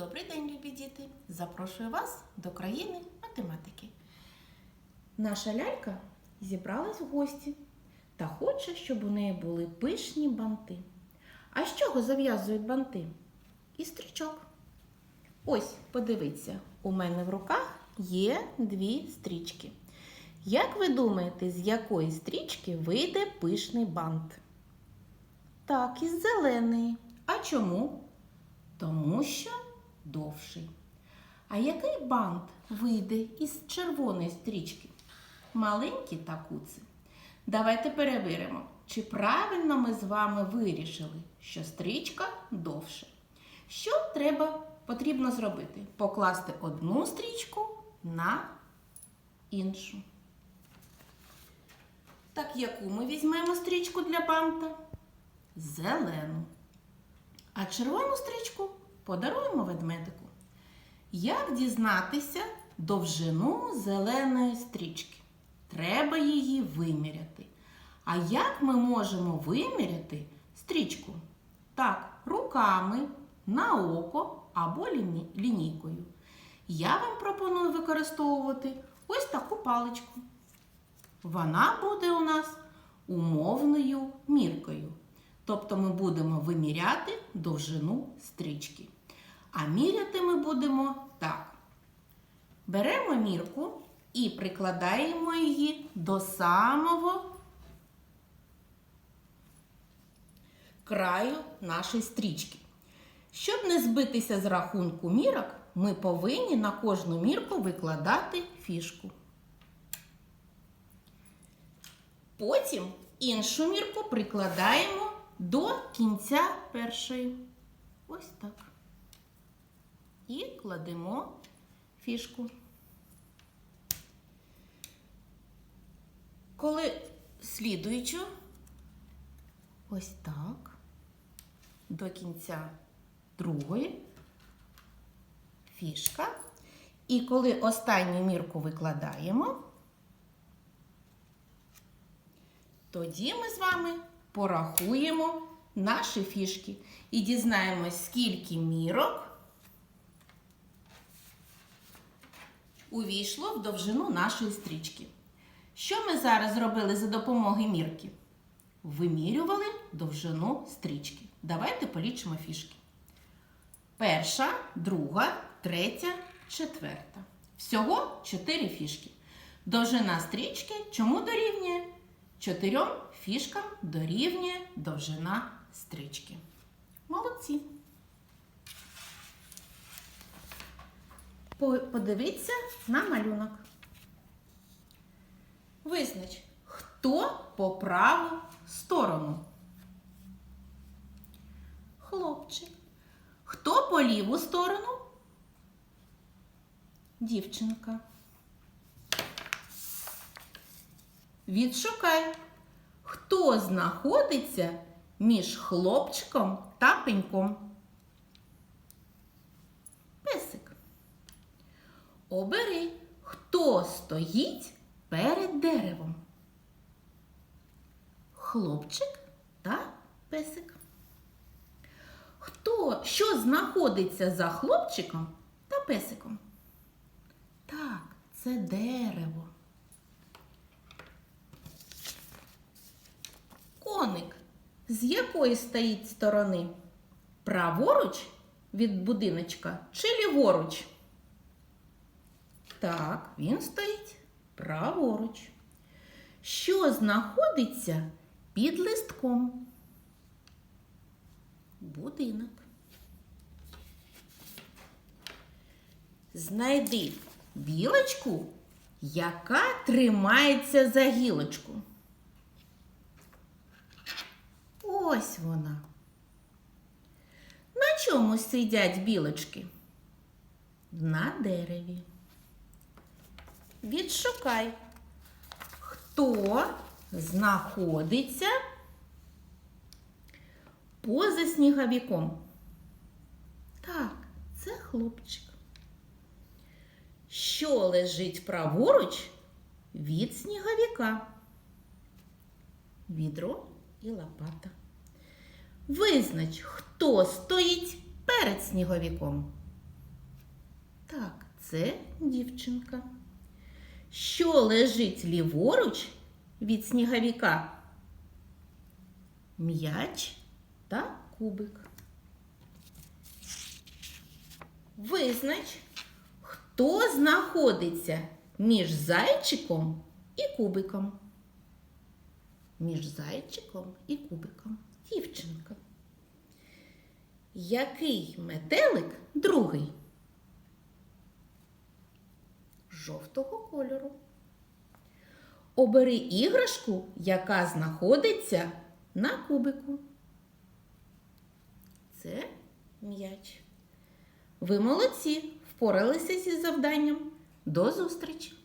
Добрий день, любі діти! Запрошую вас до країни математики. Наша лялька зібралась в гості та хоче, щоб у неї були пишні банти. А з чого зав'язують банти? Із стрічок. Ось, подивіться, у мене в руках є дві стрічки. Як ви думаєте, з якої стрічки вийде пишний бант? Так, із зеленої. А чому? Тому що довший. А який бант вийде із червоної стрічки? Маленький та куций. Давайте перевіримо, чи правильно ми з вами вирішили, що стрічка довше. Що треба потрібно зробити? Покласти одну стрічку на іншу. Так, яку ми візьмемо стрічку для банта? Зелену. А червону стрічку подаруємо ведмедику. Як дізнатися довжину зеленої стрічки? Треба її виміряти. А як ми можемо виміряти стрічку? Так, руками, на око або лінійкою. Я вам пропоную використовувати ось таку паличку. Вона буде у нас умовною міркою. Тобто ми будемо виміряти довжину стрічки. А міряти ми будемо так. Беремо мірку і прикладаємо її до самого краю нашої стрічки. Щоб не збитися з рахунку мірок, ми повинні на кожну мірку викладати фішку. Потім іншу мірку прикладаємо до кінця першої. Ось так. І кладемо фішку. Коли слідуючу, ось так, до кінця другої фішка. І коли останню мірку викладаємо, тоді ми з вами порахуємо наші фішки і дізнаємось, скільки мірок увійшло в довжину нашої стрічки. Що ми зараз зробили за допомогою мірки? Вимірювали довжину стрічки. Давайте полічимо фішки. Перша, друга, третя, четверта. Всього 4 фішки. Довжина стрічки чому дорівнює? Чотирьом фішкам дорівнює довжина стрічки. Молодці. Подивіться на малюнок. Визнач, хто по праву сторону? Хлопчик. Хто по ліву сторону? Дівчинка. Відшукай, хто знаходиться між хлопчиком та пеньком. Песик. Обери, хто стоїть перед деревом. Хлопчик та песик. Хто що знаходиться за хлопчиком та песиком? Так, це дерево. Коник з якої стоїть сторони? Праворуч від будиночка чи ліворуч? Так, він стоїть праворуч. Що знаходиться під листком? Будинок. Знайди білочку, яка тримається за гілочку. Ось вона. На чому сидять білочки? На дереві. Відшукай, хто знаходиться поза сніговиком. Так, це хлопчик. Що лежить праворуч від сніговика? Відро і лопата. Визнач, хто стоїть перед сніговиком. Так, це дівчинка. Що лежить ліворуч від сніговіка? М'яч та кубик. Визнач, хто знаходиться між зайчиком і кубиком. Між зайчиком і кубиком. Дівчинка. Який метелик другий? Жовтого кольору. Обери іграшку, яка знаходиться на кубику. Це м'яч. Ви молодці, впоралися зі завданням. До зустрічі!